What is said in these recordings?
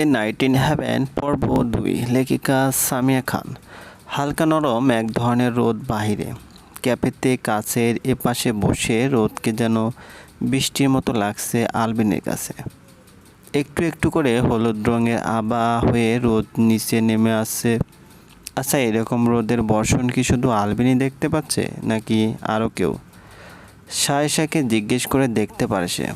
A night in heaven পর্ব দুই, লেখিকা সামিয়া খান। হালকা নরম এক ধরনের রোদ বাহিরে। ক্যাফেতে কাছের এপাশে বসে রোদকে যেন বৃষ্টির মতো লাগছে আলবিনের কাছে। একটু একটু করে হলুদ রঙের আবা হয়ে রোদ নিচে নেমে আসছে। আচ্ছা এরকম রোদের বর্ষণ কি শুধু আলবিনই দেখতে পাচ্ছে, নাকি আরও কেউ? সায়েশাকে জিজ্ঞেস করে দেখতে পারে সে।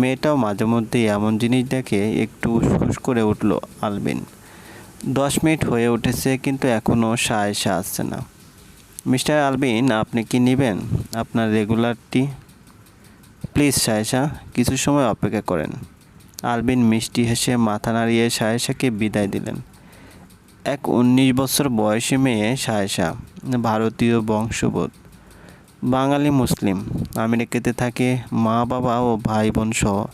মেয়েটাও মাঝে মধ্যেই এমন জিনিস দেখে একটু উসখুস করে উঠল আলবিন। দশ মিনিট হয়ে উঠেছে, কিন্তু এখনও সায়েশা আসছে না। মিস্টার আলবিন, আপনি কি নেবেন আপনার রেগুলারটি প্লিজ, সায়েশা, কিছু সময় অপেক্ষা করেন। আলবিন মিষ্টি হেসে মাথা নাড়িয়ে সায়েশাকে বিদায় দিলেন। এক উনিশ বছর বয়সী মেয়ে সায়েশা, ভারতীয় বংশবোধ বাঙালি মুসলিম, আমেরিকাতে থাকে মা, বাবা ও ভাই বোন সহ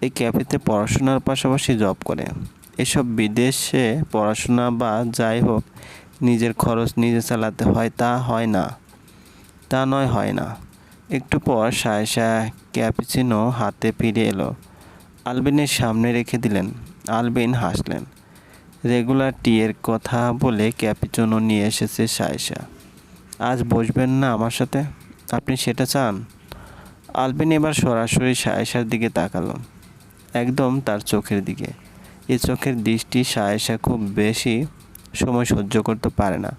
এই ক্যাফেতে পড়াশোনার পাশাপাশি জব করে। এসব বিদেশে পড়াশোনা বা যাই হোক নিজের খরচ নিজে চালাতে হয়, তা হয় না। তা নয়, হয় না। একটু পর সায়েশা ক্যাপিচিনো হাতে ফিরে এলো। আলবিনের সামনে রেখে দিলেন। আলবিন হাসলেন। রেগুলার টিয়ের কথা বলে ক্যাপিচিনো নিয়ে এসেছে সায়েশা আজ বসবেন না আমার সাথে? আপনি সেটা চান? আলবিন এবার সরাসরি সায়েশার দিকে তাকালো। একদম তার চোখের দিকে। এই চোখের দৃষ্টি সায়েশা খুব বেশি সময় সহ্য করতে পারে না।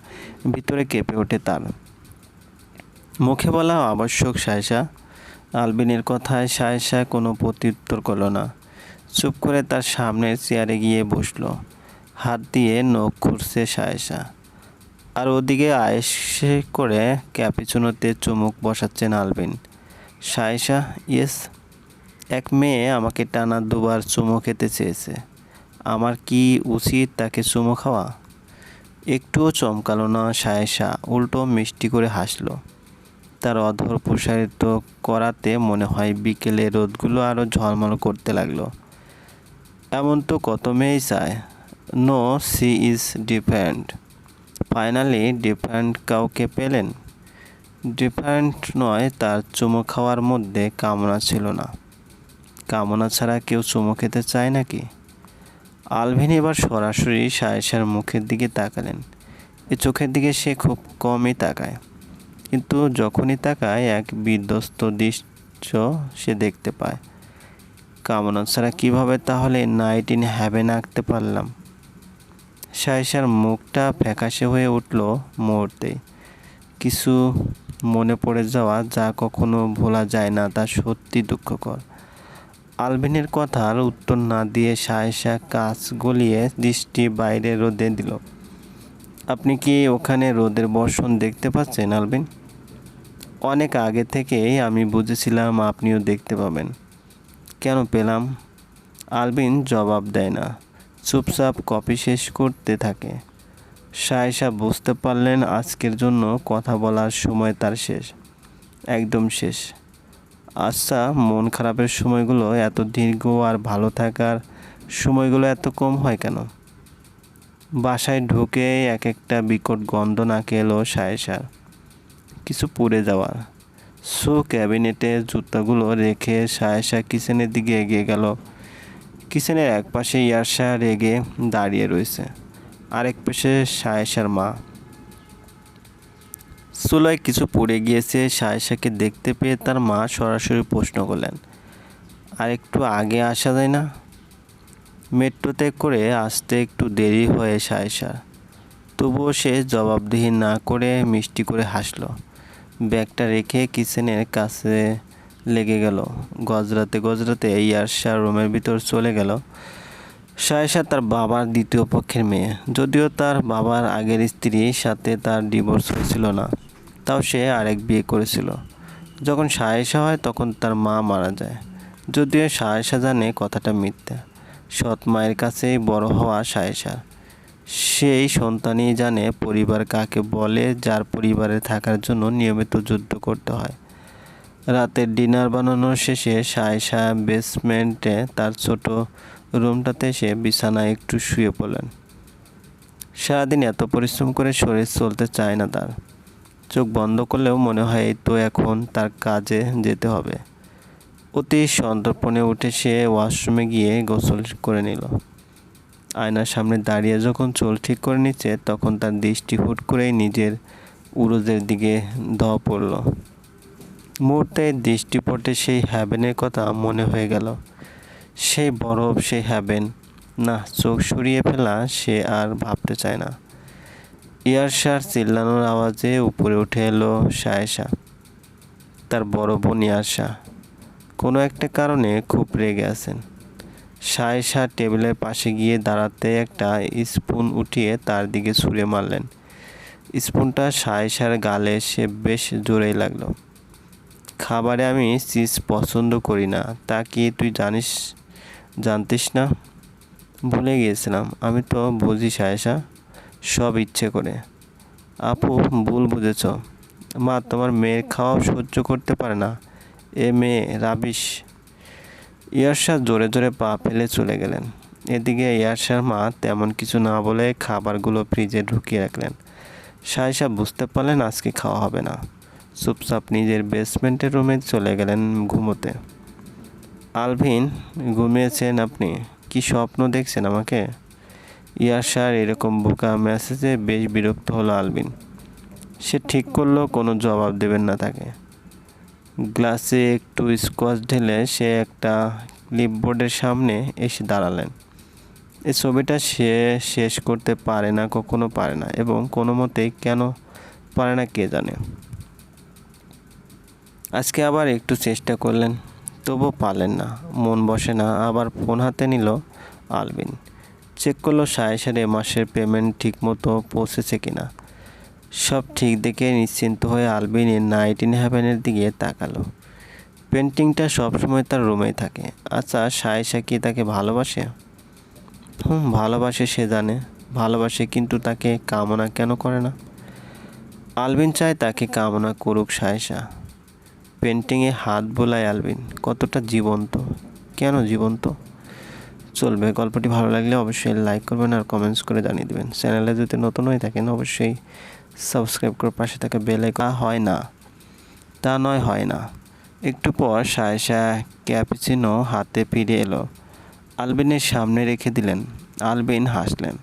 ভিতরে কেঁপে ওঠে তার। মুখে বলা আবশ্যক সায়েশা। আলবিনের কথায় সায়েশা কোনো প্রত্যুত্তর করল না। চুপ করে তার সামনের চেয়ারে গিয়ে বসল। হাত দিয়ে নখ খুঁড়ছে সায়েশা। আর ওদিকে আয়েসে করে ক্যাপিচুনোতে চুমুক বসাচ্ছেন আলবিন। সায়েশা ইয়েস, এক মেয়ে আমাকে টানা দুবার চুমো খেতে চেয়েছে। আমার কি উচিত তাকে চুমো খাওয়া? একটুও চমকালো না সায়েশা উল্টো মিষ্টি করে হাসলো। তার অধর প্রসারিত করাতে মনে হয় বিকেলে রোদগুলো আরও ঝলমল করতে লাগল। এমন তো কত মেয়েই চায়। No, she is different. Finally different কাউকে পেলেন? ডিফারেন্ট নয়, তার চুমো খাওয়ার মধ্যে কামনা ছিল না। কামনা ছাড়া কেউ চুমো খেতে চায় নাকি? আলভিন এবার সরাসরি সায়েশার মুখের দিকে তাকালেন। এ চোখের দিকে সে খুব কমই তাকায়। কিন্তু যখনই তাকায়, এক বিধ্বস্ত দৃশ্য সে দেখতে পায়। কামনা ছাড়া কীভাবে তাহলে নাইট ইন হ্যাভেন আঁকতে পারলাম? সায়েশার মুখটা ফ্যাকাশে হয়ে উঠল মুহূর্তেই কিছু মনে পড়ে যাওয়া যা কখনো ভোলা যায় না, তা সত্যি দুঃখকর। আলভিনের কথার উত্তর না দিয়ে সায়েশা কাজ গলিয়ে দৃষ্টি বাইরে রোদে দিল। আপনি কি ওখানে রোদের বর্ষণ দেখতে পাচ্ছেন আলবিন অনেক আগে থেকেই আমি বুঝেছিলাম আপনিও দেখতে পাবেন। কেন পেলাম? আলবিন জবাব দেয় না। চুপচাপ কপি শেষ করতে থাকে। সায়েশা বুঝতে পারলেন আজকের জন্য কথা বলার সময় তার শেষ, একদম শেষ। আচ্ছা মন খারাপের সময়গুলো এত দীর্ঘ আর ভালো থাকার সময়গুলো এত কম হয় কেন? বাসায় ঢুকে এক একটা বিকট গন্ধ নাকে এলো সায়েশার কিছু পুড়ে যাওয়ার। সো ক্যাবিনেটে জুতাগুলো রেখে সায়েশা কিচেনের দিকে এগিয়ে গেল। কিচেনের এক পাশে ইয়ারশা রেগে দাঁড়িয়ে রয়েছে। আরেক পাশে সায়েশার মা চুলায় কিছু পড়ে গিয়েছে সায়েশাকে দেখতে পেয়ে তার মা সরাসরি প্রশ্ন করলেন, আর একটু আগে আসা যায় না? মেট্রোতে করে আসতে একটু দেরি হয়ে সায়েশার তবুও সে জবাবদিহি না করে মিষ্টি করে হাসলো। ব্যাগটা রেখে কিচেনের কাছে লেগে গেল। গজরাতে গজরাতে ইয়ারশা রুমের ভিতর চলে গেল। সায়েশা তার বাবার দ্বিতীয় পক্ষের মেয়ে। যদিও তার বাবার আগের স্ত্রীর সাথে তার ডিভোর্স হয়েছিল না, তাও সে আরেক বিয়ে করেছিল। যখন সায়েশা হয়, তখন তার মা মারা যায়। যদিও সায়েশা জানে কথাটা মিথ্যা। সৎ মায়ের কাছেই বড় হওয়া সায়েশা সেই সন্তানই জানে পরিবার কাকে বলে, যার পরিবারে থাকার জন্য নিয়মিত যুদ্ধ করতে হয়। রাতের ডিনার বানানোর শেষে সায়েশা বেসমেন্টে তার ছোট রুমটাতে এসে বিছানায় একটু শুয়ে পড়লেন। সারাদিন এত পরিশ্রম করে শরীর চলতে চায় না তার। চোখ বন্ধ করলেও মনে হয় তো এখন তার কাজে যেতে হবে। অতি সন্তর্পণে উঠে সে ওয়াশরুমে গিয়ে গোসল করে নিল। আয়নার সামনে দাঁড়িয়ে যখন চুল ঠিক করে নিচ্ছে, তখন তার দৃষ্টি হুট করেই নিজের উরুজের দিকে ধোয়া পড়ল। মুহূর্তে দৃষ্টি পড়তে সেই হ্যাভেনের কথা মনে হয়ে গেল। সেই বরফ, সেই হ্যাভেন। না, চোখ সরিয়ে ফেলা সে আর ভাবতে চায় না। ইয়ারশার চিল্লানোর আওয়াজে উপরে উঠে এলো সায়েশা তার বড় বোন ইয়ারশা। কোনো একটা কারণে খুব রেগে আছেন। সায়েশা টেবিলের পাশে গিয়ে দাঁড়াতে একটা স্পুন উঠিয়ে তার দিকে ছুঁড়ে মারলেন। স্পুনটা সায়েশার গালে সে বেশ জোরেই লাগল। খাবারে আমি চিজ পছন্দ করি না। তা কি তুই জানিস, জানতিস না? ভুলে গিয়েছিলাম। আমি তো বুঝি সায়েশা, সব ইচ্ছে করে। আপু, ভুল বুঝেছ। মা, তোমার মেয়ের খাওয়া সহ্য করতে পারে না। এ মেয়ে রাবিশ। ইয়ারশাহ জোরে জোরে পা ফেলে চলে গেলেন। এদিকে ইয়ারশার মা তেমন কিছু না বলে খাবারগুলো ফ্রিজে ঢুকিয়ে রাখলেন। সাহেসা বুঝতে পারলেন আজকে খাওয়া হবে না। চুপচাপ নিজের বেসমেন্টের রুমে চলে গেলেন ঘুমোতে। আলভিন, ঘুমিয়েছেন আপনি? কি স্বপ্ন দেখছেন আমাকে? ইয়ারশার এরকম বোকা মেসেজে বেশ বিরক্ত হলো আলবিন সে ঠিক করল, কোনো জবাব দেবেন না তাকে। গ্লাসে একটু স্কচ ঢেলে সে একটা ক্লিপবোর্ডের সামনে এসে দাঁড়ালেন। এই ছবিটা সে শেষ করতে পারে না, কখনো পারে না, এবং কোনো মতেই কেন পারে না কে জানে। আজকে আবার একটু চেষ্টা করলেন তবু পারলেন না। মন বসে না, আবার ফোন হাতে নিল আলবিন। চেক করল সায়েসের এ মাসের পেমেন্ট ঠিকমতো পৌঁছেছে কিনা। সব ঠিক দেখে নিশ্চিন্ত হয়ে আলবিনের নাইট ইন হ্যাভেনের দিকে তাকালো। পেন্টিংটা সবসময় তার রুমেই থাকে। আচ্ছা সায়েশা কি তাকে ভালোবাসে? হুম, ভালোবাসে সে জানে। ভালোবাসে কিন্তু তাকে কামনা কেন করে না? আলবিন চায় তাকে কামনা করুক সায়েশা। পেন্টিংয়ে হাত বোলায় আলবিন, কতটা জীবন্ত? কেন জীবন্ত? চলবে, গল্পটি ভালো লাগলে অবশ্যই লাইক করবেন আর কমেন্টস করে জানিয়ে দেবেন। চ্যানেলে যদি নতুন হয়ে থাকেন, অবশ্যই সাবস্ক্রাইব করে পাশে থাকা বেল হয় না। তা নয়, হয় না। একটু পর সায়েশা ক্যাপিচিনো হাতে ফিরে এলো। আলবিনের সামনে রেখে দিলেন। আলবিন হাসলেন।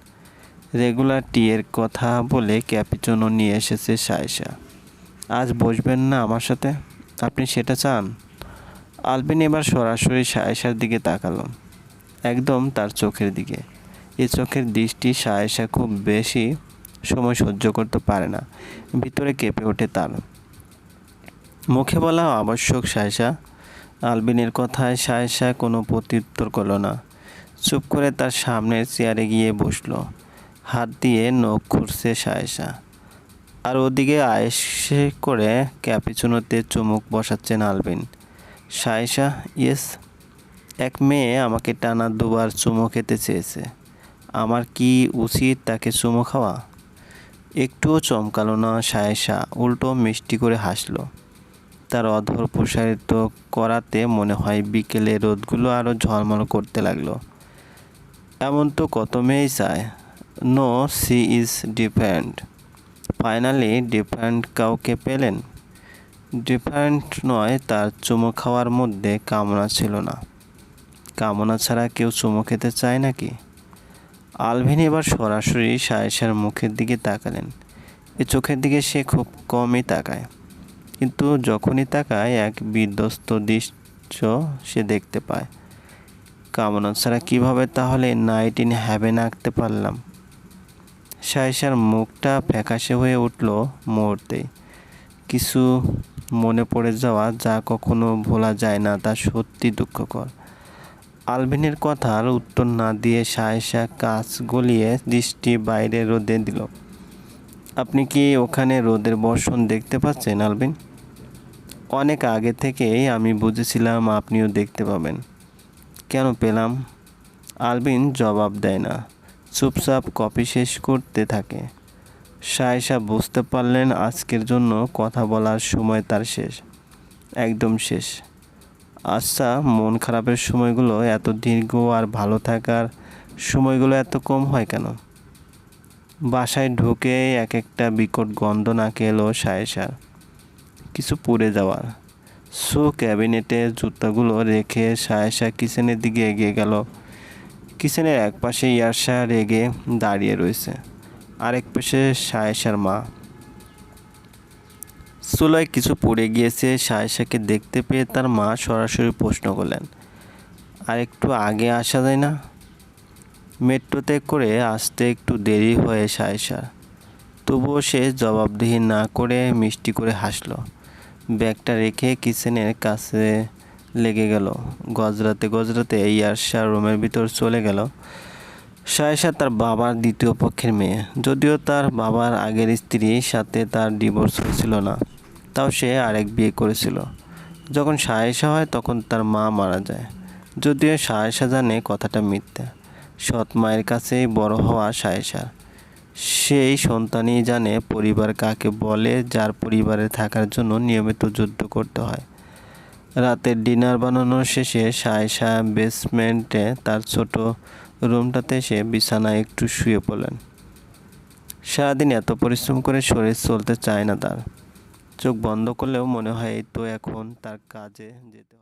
রেগুলার টিয়ের কথা বলে ক্যাপিচিনো নিয়ে এসেছে সায়েশা আজ বসবেন না আমার সাথে? আপনি সেটা চান? আলবিন এবার সরাসরি সায়েশার দিকে তাকালো, একদম তার চোখের দিকে। এই চোখের দৃষ্টি সায়েশা খুব বেশি সময় সহ্য করতে পারে না, ভিতরে কেঁপে ওঠে তার। মুখে বলা আবশ্যক সায়েশা, আলবিনের কথায় সায়েশা কোনো প্রত্যুত্তর করল না। চুপ করে তার সামনের চেয়ারে গিয়ে বসল, হাত দিয়ে নখ খুঁড়ছে সায়েশা। আর ওদিকে আয়েসে করে ক্যাপিচুনোতে চুমুক বসাচ্ছেন আলবিন। সায়েশা ইয়েস, এক মেয়ে আমাকে টানা দুবার চুমো খেতে চেয়েছে। আমার কি উচিত তাকে চুমো খাওয়া? একটুও চমকালো না সায়েশা উল্টো মিষ্টি করে হাসলো। তার অধর প্রসারিত করাতে মনে হয় বিকেলে রোদগুলো আরও ঝলমল করতে লাগল। এমন তো কত মেয়েই চায়। No, she is different. Finally different কাউকে পেলেন। ডিফারেন্ট নয়, তার চুমো খাওয়ার মধ্যে কামনা ছিল না। কামনা ছাড়া কেউ চুমো খেতে চায় নাকি? আলভিন এবার সরাসরি সায়েশার মুখের দিকে তাকালেন। এ চোখের দিকে সে খুব কমই তাকায়। কিন্তু যখনই তাকায়, এক বিধ্বস্ত দৃশ্য সে দেখতে পায়। কামনা ছাড়া কীভাবে তাহলে নাইট ইন হ্যাভেন আঁকতে পারলাম? সায়েশার মুখটা ফ্যাকাশে হয়ে উঠল মুহূর্তে। কিছু মনে পড়ে যাওয়া যা কখনো ভোলা যায় না, তা সত্যি দুঃখকর। আলভিনের কথার উত্তর না দিয়ে সায়েশা কাজ গলিয়ে দৃষ্টি বাইরে রোদে দিল। আপনি কি ওখানে রোদের বর্ষণ দেখতে পাচ্ছেন, আলভিন? অনেক আগে থেকেই আমি বুঝেছিলাম আপনিও দেখতে পাবেন। কেন পেলাম? আলবিন জবাব দেয় না। চুপচাপ কপি শেষ করতে থাকে। সায়েশা বুঝতে পারলেন আজকের জন্য কথা বলার সময় তার শেষ, একদম শেষ। আচ্ছা মন খারাপের সময়গুলো এত দীর্ঘ আর ভালো থাকার সময়গুলো এত কম হয় কেন? বাসায় ঢুকে এক একটা বিকট গন্ধ নাকে এলো সায়েশার কিছু পুড়ে যাওয়ার। সো ক্যাবিনেটে জুতাগুলো রেখে সায়েশা কিচেনের দিকে এগিয়ে গেল। কিচেনের এক পাশে ইয়ারশা রেগে দাঁড়িয়ে রয়েছে, আরেক পাশে সায়েশার মা চুলায় কিছু পড়ে গিয়েছে সায়েশাকে দেখতে পেয়ে তার মা সরাসরি প্রশ্ন করলেন, আর একটু আগে আসা যায় না? মেট্রোতে করে আসতে একটু দেরি হয়ে সায়েশার তবুও সে জবাবদিহি না করে মিষ্টি করে হাসলো। ব্যাগটা রেখে কিচেনের কাছে লেগে গেল। গজরাতে গজরাতে ইয়ারশা রুমের ভিতর চলে গেল। সায়েশা তার বাবার দ্বিতীয় পক্ষের মেয়ে। যদিও তার বাবার আগের স্ত্রীর সাথে তার ডিভোর্স হয়েছিল না, তাও সে আরেক বিয়ে করেছিল। যখন সায়েশা হয় তখন তার মা মারা যায়। যদিও সায়েশা জানে কথাটা মিথ্যা। সৎ মায়ের কাছেই বড় হওয়া সায়েশার সেই সন্তানই জানে পরিবার কাকে বলে, যার পরিবারে থাকার জন্য নিয়মিত যুদ্ধ করতে হয়। রাতের ডিনার বানানোর শেষে সায়েশা বেসমেন্টে তার ছোট রুমটাতে এসে বিছানায় একটু শুয়ে পড়লেন। সারাদিন এত পরিশ্রম করে শরীর চলতে চায় না তার। চোখ বন্ধ করলেও মনে হয় এই তো এখন তার কাজে যেতে হবে।